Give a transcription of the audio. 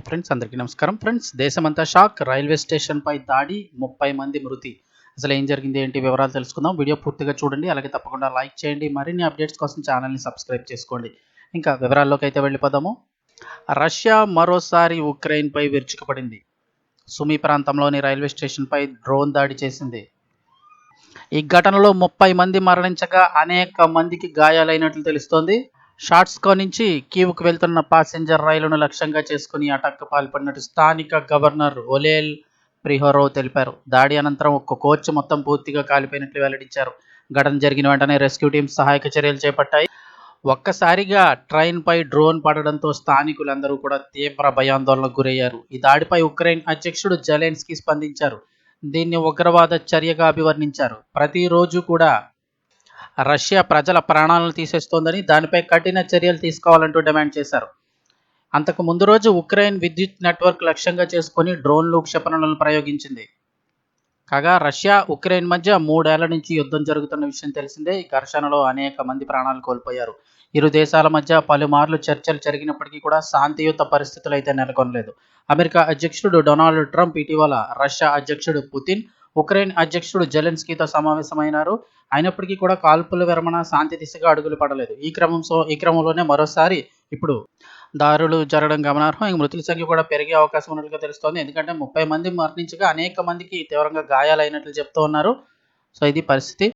Friends అందరికీ నమస్కారం. Friends దేశమంతా షాక్. రైల్వే స్టేషన్ పై దాడి ముప్పై మంది మృతి. అసలు ఏం జరిగింది ఏంటి వివరాలు తెలుసుకుందాం. వీడియో పూర్తిగా చూడండి అలాగే తప్పకుండా లైక్ చేయండి. మరిన్ని అప్డేట్స్ కోసం ఛానల్ని సబ్స్క్రైబ్ చేసుకోండి. ఇంకా వివరాల్లోకి అయితే వెళ్ళిపోదాము. రష్యా మరోసారి ఉక్రెయిన్పై విరుచుకుపడింది. సుమి ప్రాంతంలోని రైల్వే స్టేషన్పై డ్రోన్ దాడి చేసింది. ఈ ఘటనలో ముప్పై మంది మరణించగా అనేక మందికి గాయాలైనట్లు తెలుస్తోంది. షార్ట్స్కో నుంచి కీవ్కు వెళ్తున్న పాసెంజర్ రైలును లక్ష్యంగా చేసుకుని అటాక్కు పాల్పడినట్టు స్థానిక గవర్నర్ ఒలేల్ ప్రిహోరోవ్ తెలిపారు. దాడి అనంతరం ఒక్క కోచ్ మొత్తం పూర్తిగా కాలిపోయినట్లు వెల్లడించారు. ఘటన జరిగిన వెంటనే రెస్క్యూ టీం సహాయక చర్యలు చేపట్టాయి. ఒక్కసారిగా ట్రైన్పై డ్రోన్ పడడంతో స్థానికులందరూ కూడా తీవ్ర భయాందోళనకు గురయ్యారు. ఈ దాడిపై ఉక్రెయిన్ అధ్యక్షుడు జెలెన్స్కీ స్పందించారు. దీన్ని ఉగ్రవాద చర్యగా అభివర్ణించారు. ప్రతిరోజు కూడా రష్యా ప్రజల ప్రాణాలను తీసేస్తోందని దానిపై కఠిన చర్యలు తీసుకోవాలంటూ డిమాండ్ చేశారు. అంతకు ముందు రోజు ఉక్రెయిన్ విద్యుత్ నెట్వర్క్ లక్ష్యంగా చేసుకుని డ్రోన్లు క్షిపణులను ప్రయోగించింది. కాగా రష్యా ఉక్రెయిన్ మధ్య మూడేళ్ళ నుంచి యుద్ధం జరుగుతున్న విషయం తెలిసిందే. ఈ ఘర్షణలో అనేక మంది ప్రాణాలు కోల్పోయారు. ఇరు దేశాల మధ్య పలుమార్లు చర్చలు జరిగినప్పటికీ కూడా శాంతియుత పరిస్థితులు అయితే నెలకొనలేదు. అమెరికా అధ్యక్షుడు డొనాల్డ్ ట్రంప్ ఇటీవల రష్యా అధ్యక్షుడు పుతిన్ ఉక్రెయిన్ అధ్యక్షుడు జెలెన్స్కీతో సమావేశమైనారు. అయినప్పటికీ కూడా కాల్పుల విరమణ శాంతి దిశగా అడుగులు పడలేదు. ఈ క్రమం సో ఈ క్రమంలోనే మరోసారి ఇప్పుడు దారులు జరగడం గమనార్హం. ఇంక మృతుల సంఖ్య కూడా పెరిగే అవకాశం ఉన్నట్లుగా తెలుస్తోంది. ఎందుకంటే ముప్పై మంది మరణించగా అనేక మందికి తీవ్రంగా గాయాలైనట్లు చెప్తూ ఉన్నారు. సో ఇది పరిస్థితి.